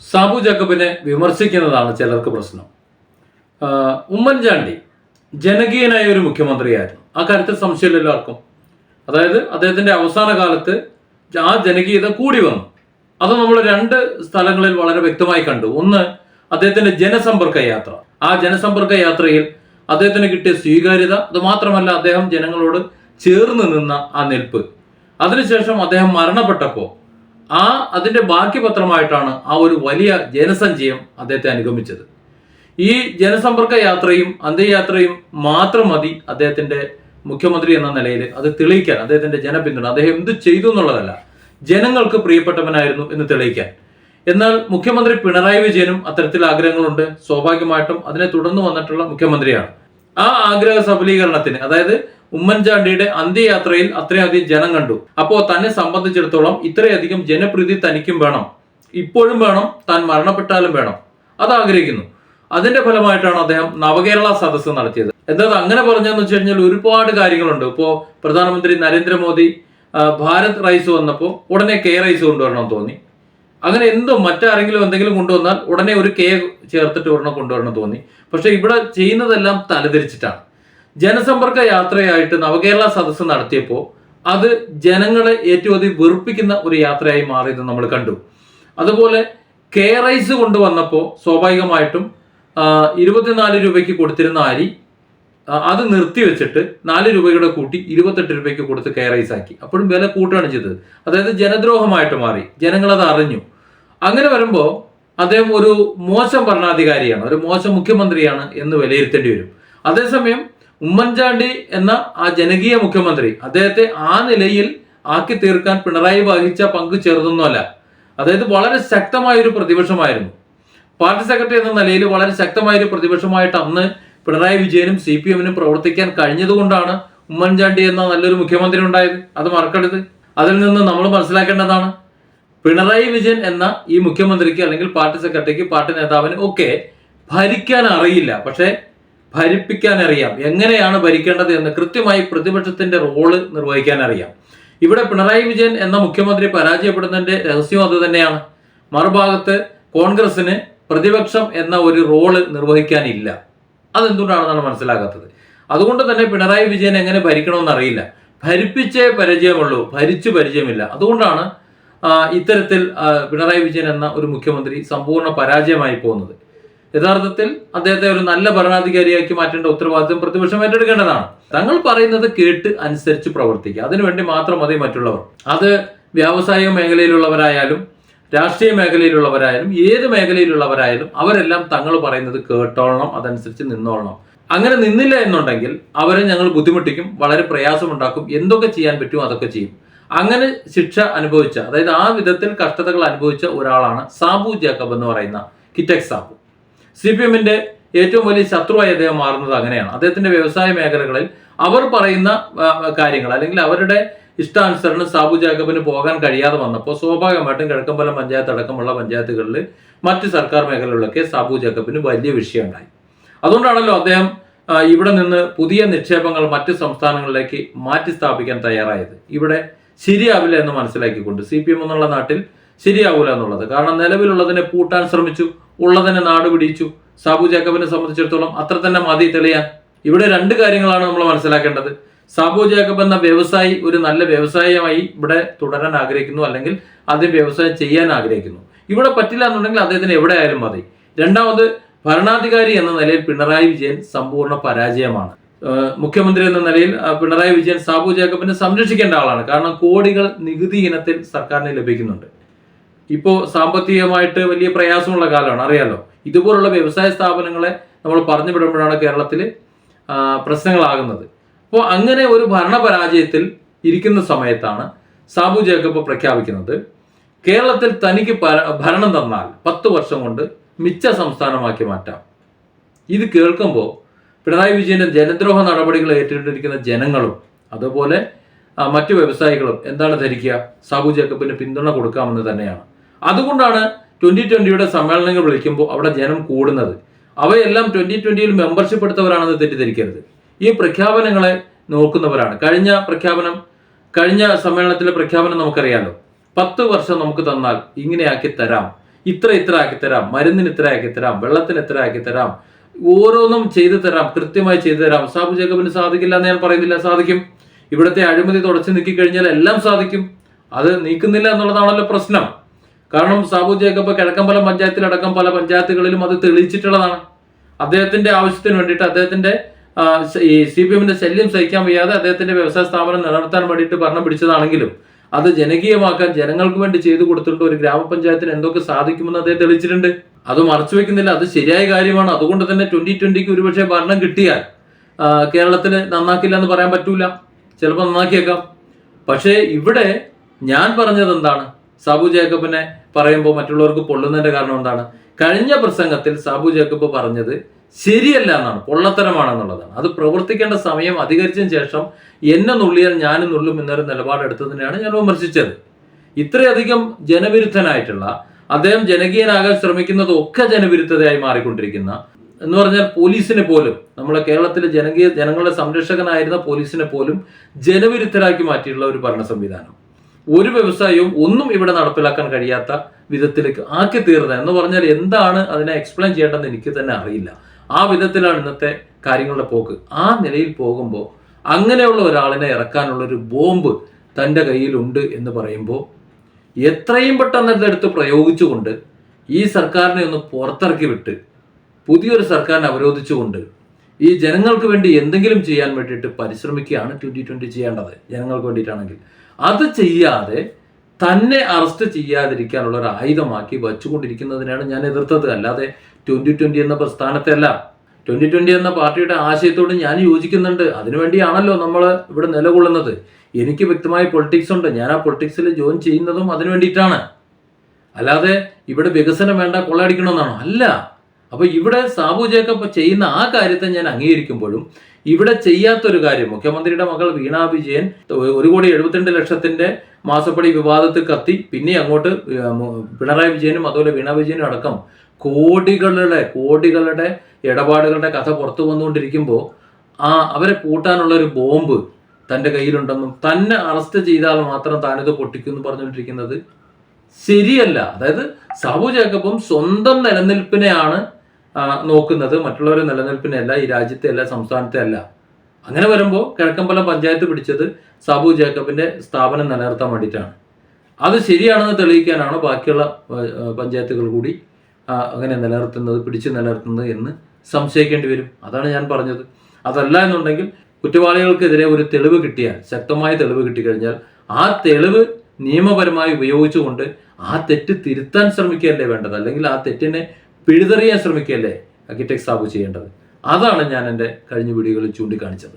സാബു ജക്കബിനെ വിമർശിക്കുന്നതാണ് ചിലർക്ക് പ്രശ്നം. ഉമ്മൻചാണ്ടി ജനകീയനായ ഒരു മുഖ്യമന്ത്രിയായിരുന്നു. ആ കാര്യത്തിൽ സംശയമില്ലല്ലോ ആർക്കും. അതായത് അദ്ദേഹത്തിന്റെ അവസാന കാലത്ത് ആ ജനകീയത കൂടി വന്നു. അത് നമ്മൾ രണ്ട് സ്ഥലങ്ങളിൽ വളരെ വ്യക്തമായി കണ്ടു. ഒന്ന് അദ്ദേഹത്തിന്റെ ജനസമ്പർക്ക യാത്ര. ആ ജനസമ്പർക്ക യാത്രയിൽ അദ്ദേഹത്തിന് കിട്ടിയ സ്വീകാര്യത അത് മാത്രമല്ല അദ്ദേഹം ജനങ്ങളോട് ചേർന്ന് നിന്ന ആ നിൽപ്പ്. അതിനുശേഷം അദ്ദേഹം മരണപ്പെട്ടപ്പോൾ ആ അതിന്റെ ബാക്കി പത്രമായിട്ടാണ് ആ ഒരു വലിയ ജനസഞ്ചയം അദ്ദേഹത്തെ അനുഗമിച്ചത്. ഈ ജനസമ്പർക്ക യാത്രയും അന്ത്യയാത്രയും മാത്രം മതി അദ്ദേഹത്തിന്റെ മുഖ്യമന്ത്രി എന്ന നിലയിൽ അത് തെളിയിക്കാൻ അദ്ദേഹത്തിന്റെ ജനപിന്തുണ. അദ്ദേഹം എന്ത് ചെയ്തു എന്നുള്ളതല്ല ജനങ്ങൾക്ക് പ്രിയപ്പെട്ടവനായിരുന്നു എന്ന് തെളിയിക്കാൻ. എന്നാൽ മുഖ്യമന്ത്രി പിണറായി വിജയനും അത്തരത്തിൽ ആഗ്രഹങ്ങളുണ്ട്. സ്വാഭാവികമായിട്ടും അതിനെ തുടർന്ന് വന്നിട്ടുള്ള മുഖ്യമന്ത്രിയാണ്. ആ ആഗ്രഹ സഫലീകരണത്തിന് അതായത് ഉമ്മൻചാണ്ടിയുടെ അന്ത്യയാത്രയിൽ അത്രയധികം ജനം കണ്ടു. അപ്പോൾ തന്നെ സംബന്ധിച്ചിടത്തോളം ഇത്രയധികം ജനപ്രീതി തനിക്കും വേണം. ഇപ്പോഴും വേണം താൻ മരണപ്പെട്ടാലും വേണം. അത് ആഗ്രഹിക്കുന്നു അതിന്റെ ഫലമായിട്ടാണ് അദ്ദേഹം നവകേരള സദസ്സ് നടത്തിയത്. എന്താ അങ്ങനെ പറഞ്ഞതെന്ന് വെച്ച് കഴിഞ്ഞാൽ ഒരുപാട് കാര്യങ്ങളുണ്ട്. ഇപ്പോൾ പ്രധാനമന്ത്രി നരേന്ദ്രമോദി ഭാരത് റൈസ് വന്നപ്പോൾ ഉടനെ കെ റൈസ് കൊണ്ടുവരണം തോന്നി. അങ്ങനെ എന്തോ മറ്റാരെങ്കിലും എന്തെങ്കിലും കൊണ്ടുവന്നാൽ ഉടനെ ഒരു കെ ചേർത്തിട്ട് ഒരെണ്ണം കൊണ്ടുവരണം തോന്നി. പക്ഷെ ഇവിടെ ചെയ്യുന്നതെല്ലാം തലതിരിച്ചിട്ടാണ്. ജനസമ്പർക്ക യാത്രയായിട്ട് നവകേരള സദസ്സ് നടത്തിയപ്പോൾ അത് ജനങ്ങളെ ഏറ്റവും അധികം വെറുപ്പിക്കുന്ന ഒരു യാത്രയായി മാറിയത് നമ്മൾ കണ്ടു. അതുപോലെ കെ റൈസ് കൊണ്ടുവന്നപ്പോൾ സ്വാഭാവികമായിട്ടും ഇരുപത്തിനാല് രൂപയ്ക്ക് കൊടുത്തിരുന്ന അരി അത് നിർത്തിവെച്ചിട്ട് നാല് രൂപയുടെ കൂട്ടി ഇരുപത്തെട്ട് രൂപയ്ക്ക് കൊടുത്ത് കെ റൈസ് ആക്കി. അപ്പോഴും വില കൂട്ടുകയാണ് ചെയ്തത്. അതായത് ജനദ്രോഹമായിട്ട് മാറി. ജനങ്ങളത് അറിഞ്ഞു. അങ്ങനെ വരുമ്പോൾ അദ്ദേഹം ഒരു മോശം ഭരണാധികാരിയാണ് ഒരു മോശം മുഖ്യമന്ത്രിയാണ് എന്ന് വിലയിരുത്തേണ്ടി വരും. അതേസമയം ഉമ്മൻചാണ്ടി എന്ന ആ ജനകീയ മുഖ്യമന്ത്രി അദ്ദേഹത്തെ ആ നിലയിൽ ആക്കി തീർക്കാൻ പിണറായി വഹിച്ച പങ്ക് ചെറുതൊന്നുമല്ല. അതായത് വളരെ ശക്തമായ ഒരു പ്രതിപക്ഷമായിരുന്നു. പാർട്ടി സെക്രട്ടറി എന്ന നിലയിൽ വളരെ ശക്തമായ ഒരു പ്രതിപക്ഷമായിട്ട് അന്ന് പിണറായി വിജയനും സി പി എമ്മിനും പ്രവർത്തിക്കാൻ കഴിഞ്ഞതുകൊണ്ടാണ് ഉമ്മൻചാണ്ടി എന്ന നല്ലൊരു മുഖ്യമന്ത്രി ഉണ്ടായത്. അത് മറക്കരുത്. അതിൽ നിന്ന് നമ്മൾ മനസ്സിലാക്കേണ്ടതാണ് പിണറായി വിജയൻ എന്ന ഈ മുഖ്യമന്ത്രിക്ക് അല്ലെങ്കിൽ പാർട്ടി സെക്രട്ടറിക്ക് പാർട്ടി നേതാവിന് ഒക്കെ ഭരിക്കാൻ അറിയില്ല. പക്ഷേ ഭരിപ്പിക്കാൻ അറിയാം എങ്ങനെയാണ് ഭരിക്കേണ്ടത് എന്ന് കൃത്യമായി പ്രതിപക്ഷത്തിന്റെ റോൾ നിർവഹിക്കാൻ അറിയാം ഇവിടെ പിണറായി വിജയൻ എന്ന മുഖ്യമന്ത്രി പരാജയപ്പെടുന്നതിന്റെ രഹസ്യം അത് തന്നെയാണ്. മറുഭാഗത്ത് കോൺഗ്രസിന് പ്രതിപക്ഷം എന്ന ഒരു റോൾ നിർവഹിക്കാനില്ല. അതെന്തുകൊണ്ടാണെന്നാണ് മനസ്സിലാകാത്തത്. അതുകൊണ്ട് തന്നെ പിണറായി വിജയൻ എങ്ങനെ ഭരിക്കണമെന്ന് അറിയില്ല ഭരിപ്പിച്ചേ പരിചയമുള്ളൂ ഭരിച്ചു പരിചയമില്ല. അതുകൊണ്ടാണ് ഇത്തരത്തിൽ പിണറായി വിജയൻ എന്ന ഒരു മുഖ്യമന്ത്രി സമ്പൂർണ പരാജയമായി പോകുന്നത്. യഥാർത്ഥത്തിൽ അദ്ദേഹത്തെ ഒരു നല്ല ഭരണാധികാരിയാക്കി മാറ്റേണ്ട ഉത്തരവാദിത്വം പ്രതിപക്ഷം ഏറ്റെടുക്കേണ്ടതാണ്. തങ്ങൾ പറയുന്നത് കേട്ട് അനുസരിച്ച് പ്രവർത്തിക്കുക. അതിനുവേണ്ടി മാത്രം മതി മറ്റുള്ളവർ. അത് വ്യാവസായിക മേഖലയിലുള്ളവരായാലും രാഷ്ട്രീയ മേഖലയിലുള്ളവരായാലും ഏത് മേഖലയിലുള്ളവരായാലും അവരെല്ലാം തങ്ങൾ പറയുന്നത് കേട്ടോളണം അതനുസരിച്ച് നിന്നോളണം. അങ്ങനെ നിന്നില്ല എന്നുണ്ടെങ്കിൽ അവരെ ഞങ്ങൾ ബുദ്ധിമുട്ടിക്കും വളരെ പ്രയാസമുണ്ടാക്കും എന്തൊക്കെ ചെയ്യാൻ പറ്റുമോ അതൊക്കെ ചെയ്യും. അങ്ങനെ ശിക്ഷ അനുഭവിച്ച അതായത് ആ വിധത്തിൽ കഷ്ടതകൾ അനുഭവിച്ച ഒരാളാണ് സാബു ജാക്കബ് എന്ന് പറയുന്ന കിറ്റക് സാബു. സി പി എമ്മിന്റെ ഏറ്റവും വലിയ ശത്രുവായി അദ്ദേഹം മാറുന്നത് അങ്ങനെയാണ്. അദ്ദേഹത്തിന്റെ വ്യവസായ മേഖലകളിൽ അവർ പറയുന്ന കാര്യങ്ങൾ അല്ലെങ്കിൽ അവരുടെ ഇഷ്ടാനുസരണം സാബു ജാക്കബിന് പോകാൻ കഴിയാതെ വന്നപ്പോൾ സ്വാഭാവികമായിട്ടും കിഴക്കമ്പലം പഞ്ചായത്ത് അടക്കമുള്ള പഞ്ചായത്തുകളിൽ മറ്റ് സർക്കാർ മേഖലകളിലൊക്കെ സാബു ജാക്കബിന് വലിയ വിഷയമുണ്ടായി. അതുകൊണ്ടാണല്ലോ അദ്ദേഹം ഇവിടെ നിന്ന് പുതിയ നിക്ഷേപങ്ങൾ മറ്റ് സംസ്ഥാനങ്ങളിലേക്ക് മാറ്റി സ്ഥാപിക്കാൻ തയ്യാറായത്. ഇവിടെ ശരിയാവില്ല എന്ന് മനസ്സിലാക്കിക്കൊണ്ട് സി പി എം എന്നുള്ള നാട്ടിൽ ശരിയാവില്ല എന്നുള്ളത്. കാരണം നിലവിലുള്ളതിനെ പൂട്ടാൻ ശ്രമിച്ചു ഉള്ളതിനെ നാട് പിടിച്ചു. സാബു ജേക്കബിനെ സംബന്ധിച്ചിടത്തോളം അത്ര തന്നെ മതി തെളിയാൻ. ഇവിടെ രണ്ട് കാര്യങ്ങളാണ് നമ്മൾ മനസ്സിലാക്കേണ്ടത്. സാബു ജേക്കബ് എന്ന വ്യവസായി ഒരു നല്ല വ്യവസായമായി ഇവിടെ തുടരാൻ ആഗ്രഹിക്കുന്നു അല്ലെങ്കിൽ ആദ്യം വ്യവസായം ചെയ്യാൻ ആഗ്രഹിക്കുന്നു. ഇവിടെ പറ്റില്ല എന്നുണ്ടെങ്കിൽ അദ്ദേഹത്തിന് എവിടെ ആയാലും മതി. രണ്ടാമത് ഭരണാധികാരി എന്ന നിലയിൽ പിണറായി വിജയൻ സമ്പൂർണ പരാജയമാണ്. മുഖ്യമന്ത്രി എന്ന നിലയിൽ പിണറായി വിജയൻ സാബു ജേക്കബിനെ സംരക്ഷിക്കേണ്ട ആളാണ്. കാരണം കോടികൾ നികുതി ഇനത്തിൽ സർക്കാരിന് ലഭിക്കുന്നുണ്ട്. ഇപ്പോൾ സാമ്പത്തികമായിട്ട് വലിയ പ്രയാസമുള്ള കാലമാണ് അറിയാലോ? ഇതുപോലുള്ള വ്യവസായ സ്ഥാപനങ്ങളെ നമ്മൾ പറഞ്ഞു വിടുമ്പോഴാണ് കേരളത്തിൽ പ്രശ്നങ്ങളാകുന്നത്. അപ്പോൾ അങ്ങനെ ഒരു ഭരണപരാജയത്തിൽ ഇരിക്കുന്ന സമയത്താണ് സാബു ജേക്കബ് പ്രഖ്യാപിക്കുന്നത്. കേരളത്തിൽ തനിക്ക് ഭരണം തന്നാൽ പത്ത് വർഷം കൊണ്ട് മിച്ച സംസ്ഥാനമാക്കി മാറ്റാം. ഇത് കേൾക്കുമ്പോൾ പിണറായി വിജയന്റെ ജനദ്രോഹ നടപടികൾ ഏറ്റെടുത്തിരിക്കുന്ന ജനങ്ങളും അതുപോലെ മറ്റു വ്യവസായികളും എന്താണ് ധരിക്കുക? സാബു ജേക്കബിന് പിന്തുണ കൊടുക്കാമെന്ന് തന്നെയാണ്. അതുകൊണ്ടാണ് ട്വന്റി ട്വന്റിയുടെ സമ്മേളനങ്ങൾ വിളിക്കുമ്പോൾ അവിടെ ജനം കൂടുന്നത്. അവയെല്ലാം ട്വന്റി ട്വന്റിയിൽ മെമ്പർഷിപ്പ് എടുത്തവരാണെന്ന് തെറ്റിദ്ധരിക്കരുത്. ഈ പ്രഖ്യാപനങ്ങളെ നോക്കുന്നവരാണ്. കഴിഞ്ഞ പ്രഖ്യാപനം കഴിഞ്ഞ സമ്മേളനത്തിലെ പ്രഖ്യാപനം നമുക്കറിയാലോ. പത്ത് വർഷം നമുക്ക് തന്നാൽ ഇങ്ങനെയാക്കി തരാം. ഇത്ര ഇത്ര ആക്കി തരാം. മരുന്നിന് ഇത്ര ആക്കി തരാം. വെള്ളത്തിന് ഇത്ര ആക്കി തരാം. ഓരോന്നും ചെയ്തു തരാം. കൃത്യമായി ചെയ്തു തരാം. സാബു ജേക്കബിന് സാധിക്കില്ല എന്ന് ഞാൻ പറയുന്നില്ല. സാധിക്കും. ഇവിടുത്തെ അഴിമതി തുടച്ചു നീക്കി കഴിഞ്ഞാൽ എല്ലാം സാധിക്കും. അത് നീക്കുന്നില്ല എന്നുള്ളതാണല്ലോ പ്രശ്നം. കാരണം സാബു ജേക്കബ് കിഴക്കമ്പലം പഞ്ചായത്തിലടക്കം പല പഞ്ചായത്തുകളിലും അത് തെളിയിച്ചിട്ടുള്ളതാണ്. അദ്ദേഹത്തിന്റെ ആവശ്യത്തിന് വേണ്ടിയിട്ട് അദ്ദേഹത്തിന്റെ ഈ സി പി എമ്മിന്റെ ശല്യം സഹിക്കാൻ വയ്യാതെ അദ്ദേഹത്തിന്റെ വ്യവസായ സ്ഥാപനം നിലനിർത്താൻ വേണ്ടിയിട്ട് ഭരണം പിടിച്ചതാണെങ്കിലും അത് ജനകീയമാക്കാൻ ജനങ്ങൾക്ക് വേണ്ടി ചെയ്തു കൊടുത്തിട്ട് ഒരു ഗ്രാമപഞ്ചായത്തിന് എന്തൊക്കെ സാധിക്കുമെന്ന് അദ്ദേഹം തെളിയിച്ചിട്ടുണ്ട്. അത് മറച്ചു വെക്കുന്നില്ല അത് ശരിയായ കാര്യമാണ്. അതുകൊണ്ട് തന്നെ ട്വന്റി ട്വന്റിക്ക് ഒരുപക്ഷെ ഭരണം കിട്ടിയാൽ കേരളത്തിന് നന്നാക്കില്ല എന്ന് പറയാൻ പറ്റൂല. ചിലപ്പോൾ നന്നാക്കിയേക്കാം. പക്ഷേ ഇവിടെ ഞാൻ പറഞ്ഞത് എന്താണ്? സാബു ജേക്കബിനെ പറയുമ്പോൾ മറ്റുള്ളവർക്ക് പൊള്ളുന്നതിന്റെ കാരണം എന്താണ്? കഴിഞ്ഞ പ്രസംഗത്തിൽ സാബു ജേക്കബ് പറഞ്ഞത് ശരിയല്ല എന്നാണ് പൊള്ളത്തരമാണെന്നുള്ളതാണ്. അത് പ്രവർത്തിക്കേണ്ട സമയം അധികരിച്ചതിന് ശേഷം എന്നെ നുള്ളിയാൽ ഞാനും നുള്ളും എന്നൊരു നിലപാടെടുത്തതിനെയാണ് ഞാൻ വിമർശിച്ചത്. ഇത്രയധികം ജനവിരുദ്ധനായിട്ടുള്ള അദ്ദേഹം ജനകീയനാകാൻ ശ്രമിക്കുന്നത് ഒക്കെ ജനവിരുദ്ധതയായി മാറിക്കൊണ്ടിരിക്കുന്ന എന്ന് പറഞ്ഞാൽ പോലീസിനെ പോലും നമ്മളെ കേരളത്തിലെ ജനകീയ ജനങ്ങളുടെ സംരക്ഷകനായിരുന്ന പോലീസിനെ പോലും ജനവിരുദ്ധരാക്കി മാറ്റിയിട്ടുള്ള ഒരു ഭരണ സംവിധാനം ഒരു വ്യവസായവും ഒന്നും ഇവിടെ നടപ്പിലാക്കാൻ കഴിയാത്ത വിധത്തിലേക്ക് ആക്കി തീർന്നത്. എന്ന് പറഞ്ഞാൽ എന്താണ് അതിനെ എക്സ്പ്ലെയിൻ ചെയ്യേണ്ടതെന്ന് എനിക്ക് തന്നെ അറിയില്ല. ആ വിധത്തിലാണ് ഇന്നത്തെ കാര്യങ്ങളുടെ പോക്ക്. ആ നിലയിൽ പോകുമ്പോൾ അങ്ങനെയുള്ള ഒരാളിനെ ഇറക്കാനുള്ള ഒരു ബോംബ് തന്റെ കയ്യിലുണ്ട് എന്ന് പറയുമ്പോൾ എത്രയും പെട്ടെന്ന് ഇതെടുത്ത് പ്രയോഗിച്ചുകൊണ്ട് ഈ സർക്കാരിനെ ഒന്ന് പുറത്തിറക്കി വിട്ട് പുതിയൊരു സർക്കാരിനെ അവരോധിച്ചുകൊണ്ട് ഈ ജനങ്ങൾക്ക് വേണ്ടി എന്തെങ്കിലും ചെയ്യാൻ വേണ്ടിയിട്ട് പരിശ്രമിക്കുകയാണ് ട്വന്റി ട്വന്റി ചെയ്യേണ്ടത്. ജനങ്ങൾക്ക് വേണ്ടിയിട്ടാണെങ്കിൽ. അത് ചെയ്യാതെ തന്നെ അറസ്റ്റ് ചെയ്യാതിരിക്കാനുള്ള ഒരു ആയുധമാക്കി വച്ചുകൊണ്ടിരിക്കുന്നതിനാണ് ഞാൻ എതിർത്തത്. അല്ലാതെ ട്വന്റി ട്വന്റി എന്ന പ്രസ്ഥാനത്തെ അല്ല ട്വന്റി ട്വന്റി എന്ന പാർട്ടിയുടെ ആശയത്തോട് ഞാൻ യോജിക്കുന്നുണ്ട്. അതിനുവേണ്ടിയാണല്ലോ നമ്മൾ ഇവിടെ നിലകൊള്ളുന്നത്. എനിക്ക് വ്യക്തമായ പൊളിറ്റിക്സ് ഉണ്ട്. ഞാൻ ആ പൊളിറ്റിക്സിൽ ജോയിൻ ചെയ്യുന്നതും അതിനു വേണ്ടിയിട്ടാണ്. അല്ലാതെ ഇവിടെ വികസനം വേണ്ട കൊള്ളയടിക്കണമെന്നാണോ? അല്ല. അപ്പോൾ ഇവിടെ സാബു ജേക്കബ് ചെയ്യുന്ന ആ കാര്യത്തെ ഞാൻ അംഗീകരിക്കുമ്പോഴും ഇവിടെ ചെയ്യാത്തൊരു കാര്യം. മുഖ്യമന്ത്രിയുടെ മകൾ വീണ വിജയൻ ഒരു കോടി എഴുപത്തിരണ്ട് ലക്ഷത്തിന്റെ മാസപ്പടി വിവാദത്തിൽ കത്തി. പിന്നെ അങ്ങോട്ട് പിണറായി വിജയനും അതുപോലെ വീണ വിജയനും അടക്കം കോടികളുടെ കോടികളുടെ ഇടപാടുകളുടെ കഥ പുറത്തു വന്നുകൊണ്ടിരിക്കുമ്പോൾ ആ അവരെ പൂട്ടാനുള്ള ഒരു ബോംബ് തന്റെ കയ്യിലുണ്ടെന്നും തന്നെ അറസ്റ്റ് ചെയ്താൽ മാത്രം താനിത് പൊട്ടിക്കുമെന്ന് പറഞ്ഞുകൊണ്ടിരിക്കുന്നത് ശരിയല്ല. അതായത് സാബു ജേക്കബും സ്വന്തം നിലനിൽപ്പിനെയാണ് നോക്കുന്നത് മറ്റുള്ളവരെ നിലനിൽപ്പിനെയല്ല ഈ രാജ്യത്തെ അല്ല സംസ്ഥാനത്തെ അല്ല. അങ്ങനെ വരുമ്പോൾ കിഴക്കമ്പലം പഞ്ചായത്ത് പിടിച്ചത് സാബു ജേക്കബിന്റെ സ്ഥാപനം നിലനിർത്താൻ വേണ്ടിയിട്ടാണ്. അത് ശരിയാണെന്ന് തെളിയിക്കാനാണ് ബാക്കിയുള്ള പഞ്ചായത്തുകൾ കൂടി അങ്ങനെ നിലനിർത്തുന്നത് പിടിച്ചു നിലനിർത്തുന്നത് എന്ന് സംശയിക്കേണ്ടി വരും. അതാണ് ഞാൻ പറഞ്ഞത്. അതല്ല എന്നുണ്ടെങ്കിൽ കുറ്റവാളികൾക്കെതിരെ ഒരു തെളിവ് കിട്ടിയാൽ ശക്തമായ തെളിവ് കിട്ടിക്കഴിഞ്ഞാൽ ആ തെളിവ് നിയമപരമായി ഉപയോഗിച്ചുകൊണ്ട് ആ തെറ്റ് തിരുത്താൻ ശ്രമിക്കുകയല്ലേ വേണ്ടത്? അല്ലെങ്കിൽ ആ തെറ്റിനെ പിഴുതെറിയാൻ ശ്രമിക്കുകയല്ലേ അക്കിടെക് സാബു ചെയ്യേണ്ടത്? അതാണ് ഞാൻ എന്റെ കഴിഞ്ഞ വീഡിയോകളിൽ ചൂണ്ടിക്കാണിച്ചത്.